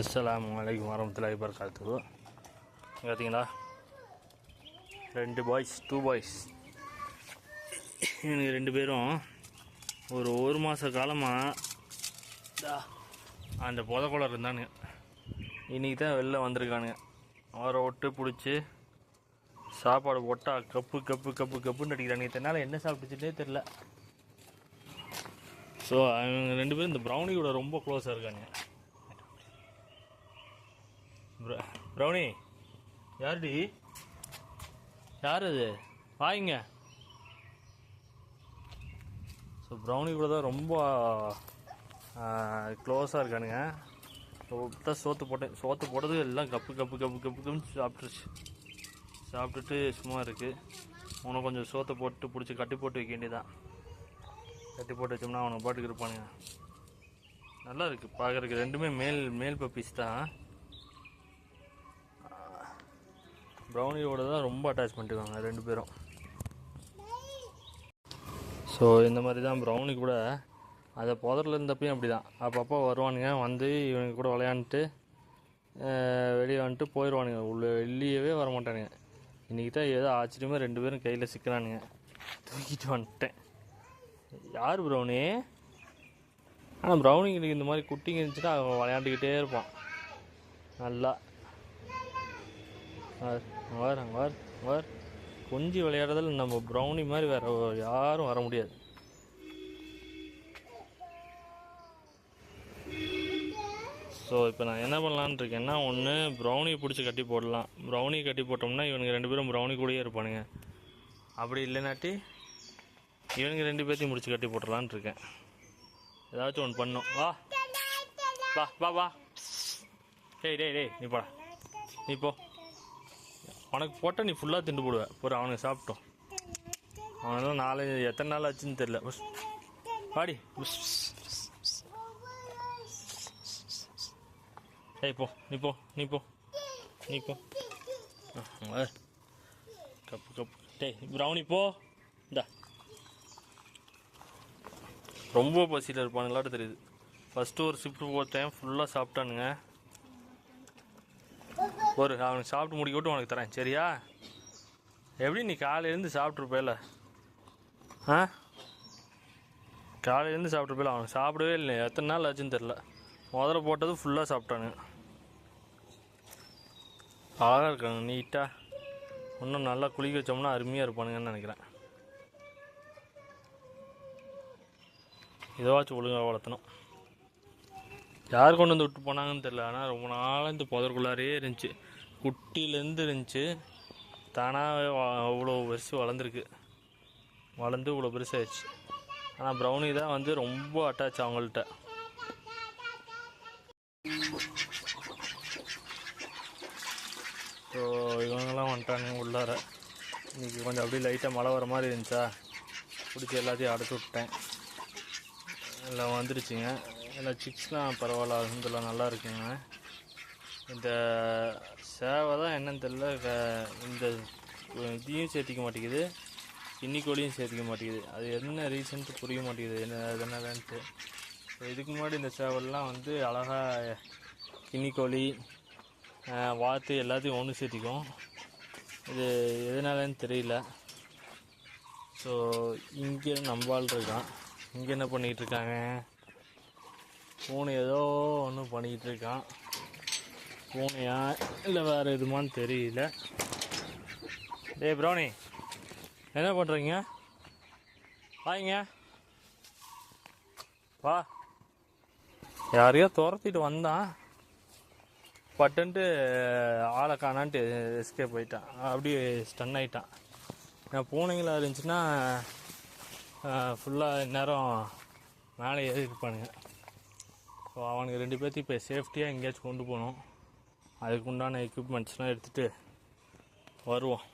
அஸ்ஸலாமு அலைக்கும் வரமத்துலாய் வபரகாத்துஹு. பார்த்தீங்களா ரெண்டு பாய்ஸ் டூ பாய்ஸ் எனக்கு ரெண்டு பேரும் ஒரு ஒரு மாத காலமாக அந்த புதக்குளர் இருந்தானுங்க. இன்றைக்கி தான் வெளில வந்திருக்கானுங்க. அவரை ஒட்டு பிடிச்சி சாப்பாடு போட்டால் கப்பு கப்பு கப்பு கப்புன்னு அடிக்கிறானுங்க. இதனால் என்ன சாப்பிட்டுச்சுட்டே தெரில ஸோ அவங்க ரெண்டு பேரும் இந்த ப்ரௌனி கூட ரொம்ப க்ளோஸாக இருக்கானுங்க. ப்ரௌனி யாருடி? யார் அது வாங்க ஸோ ப்ரௌனி கூட தான் ரொம்ப க்ளோஸாக இருக்கானுங்க. தான் சோத்து போட்டேன் சோத்து போட்டது எல்லாம் கப்பு கப்பு கப்பு கப்பு கப்புன்னு சாப்பிட்ருச்சு சாப்பிட்டுட்டு சும்மா இருக்குது உனக்கு கொஞ்சம் சோத்தை போட்டு பிடிச்சி கட்டி போட்டு வைக்க வேண்டியதான் கட்டி போட்டு வச்சோம்னா அவனுக்கு பாட்டுக்கு இருப்பானுங்க. நல்லா இருக்குது பார்க்குறதுக்கு ரெண்டுமே மேல் மேல் பப்பீஸ் தான். ப்ரௌனியோட தான் ரொம்ப அட்டாச்மெண்ட் இருக்காங்க ரெண்டு பேரும். ஸோ இந்த மாதிரி தான் ப்ரௌனி கூட அதை புதரில் இருந்தப்பையும் அப்படி தான் அப்பப்போ வருவானுங்க வந்து இவனுங்க கூட விளையாண்டுட்டு வெளியே வந்துட்டு போயிடுவானுங்க உள்ள வெளியவே வர மாட்டானுங்க இன்றைக்கி தான் ஏதோ ஆச்சரியமாக ரெண்டு பேரும் கையில் சிக்கிறானுங்க. தூக்கிட்டு வந்துட்டேன். யார் ப்ரௌனி ஆனால் ப்ரௌனிங்களுக்கு இந்த மாதிரி குட்டிங்க இருந்துச்சுன்னா அவன் விளையாண்டுக்கிட்டே இருப்பான். நல்லா. வார் வார் அங்க வார் வார். கொஞ்சி விளையாடுறதில் நம்ம ப்ரௌனி மாதிரி வேற யாரும் வர முடியாது. ஸோ இப்போ நான் என்ன பண்ணலான்னு இருக்கேன்னா ஒன்று ப்ரௌனி பிடிச்சி கட்டி போடலாம். ப்ரௌனி கட்டி போட்டோம்னா இவனுங்க ரெண்டு பேரும் ப்ரௌனி கூடயே இருப்பானுங்க. அப்படி இல்லைனாட்டி இவனுங்க ரெண்டு பேர்த்தையும் முடிச்சு கட்டி போட்டுடலான்னு இருக்கேன். ஏதாச்சும் ஒன்று பண்ணும். வா. வா வா வா. டேய் டேய் டேய் நீ போடா. நீ போ. உனக்கு போட்டால் நீ ஃபுல்லாக திண்டு போடுவ. ஒரு அவனுக்கு சாப்பிட்டோம். அவனெல்லாம் நாலு எத்தனை நாள் ஆச்சுன்னு தெரில பாடி உஸ் ஏய் போ நீ போ நீ போ நீ போ. Cup cup. டேய் ப்ரௌனி போ. இந்தா. ரொம்ப பசியில் இருப்பானுங்களாட்டு தெரியுது. ஃபஸ்ட்டு ஒரு ஷிஃப்ட் போட்டேன் ஃபுல்லாக சாப்பிட்டானுங்க. ஒரு அவனுக்கு சாப்பிட்டு முடிக்க விட்டு உனக்கு தரேன் சரியா? எப்படி நீ காலையிலேருந்து சாப்பிட்ருப்பேல ஆ? காலையிலேருந்து சாப்பிட்ருப்பேல அவனுக்கு சாப்பிடவே இல்லை எத்தனை நாள் ஆச்சுன்னு தெரில முதல்ல போட்டது ஃபுல்லாக சாப்பிட்டானுங்க அழகாக இருக்காங்க நீட்டாக இன்னும் நல்லா குளிக்க வச்சோம்னா அருமையாக இருப்பானுங்கன்னு நினைக்கிறேன். இதுவாச்சும் ஒழுங்காக வளர்த்தணும். யார் கொண்டு வந்து விட்டு போனாங்கன்னு தெரில ஆனால் ரொம்ப நாளாக இந்த புதற்குள்ளாரே இருந்துச்சு. குட்டிலேருந்து இருந்துச்சு. தானாகவே அவ்வளோ பெருசு வளர்ந்துருக்கு. வளர்ந்து இவ்வளோ பெருசாகிடுச்சு ஆனால் ப்ரௌனி தான் வந்து ரொம்ப அட்டாச் அவங்கள்ட்ட. ஸோ இவங்கெல்லாம் வந்துட்டானுங்க உள்ளார. இன்றைக்கி கொஞ்சம் அப்படியே லைட்டாக மழை வர மாதிரி இருந்துச்சா? பிடிச்சி எல்லாத்தையும் அடைச்சி விட்டேன் எல்லாம் வந்துருச்சுங்க. எல்லாம் சிக்ஸ்லாம் பரவாயில்ல அலமதுல்லா நல்லா இருக்குங்க. இந்த சேவை தான் என்னன்னு தெரில க- இந்த இதையும் சேர்த்திக்க மாட்டேங்குது. கின்னி சேர்த்திக்க மாட்டேங்குது. அது என்ன ரீசன்ட்டு புரிய மாட்டேங்குது என்ன அதனாலன்ட்டு இதுக்கு முன்னாடி இந்த சேவல்லாம் வந்து அழகாக கிண்ணிக்கோழி வாத்து எல்லாத்தையும் ஒன்று சேர்த்திக்கும். இது எதனாலன்னு தெரியல. ஸோ இங்கே நம்பால் இருக்கான் இங்கே என்ன பண்ணிகிட்டு இருக்காங்க பூனை ஏதோ ஒன்று பண்ணிக்கிட்டு இருக்கான் பூனையா இல்லை வேறு எதுமான்னு தெரியல. டேய் ப்ரௌனி என்ன பண்ணுறீங்க வாங்க வா. யாரையோ துரத்திட்டு வந்தான். பட்டுன்ட்டு ஆளை காணான்ட்டு எஸ்கேப் போயிட்டான் அப்படியே ஸ்டன் ஆகிட்டான் நான் பூனைங்களாக இருந்துச்சுன்னா ஃபுல்லாக இந்நேரம் மேலே ஏறி இருப்பானுங்க ஸோ அவனுக்கு ரெண்டு பேர்த்தையும் இப்போ சேஃப்டியாக எங்கேயாச்சும் கொண்டு போகணும். அதுக்கு உண்டான எக்யூப்மெண்ட்ஸ்லாம் எடுத்துகிட்டு வருவோம்.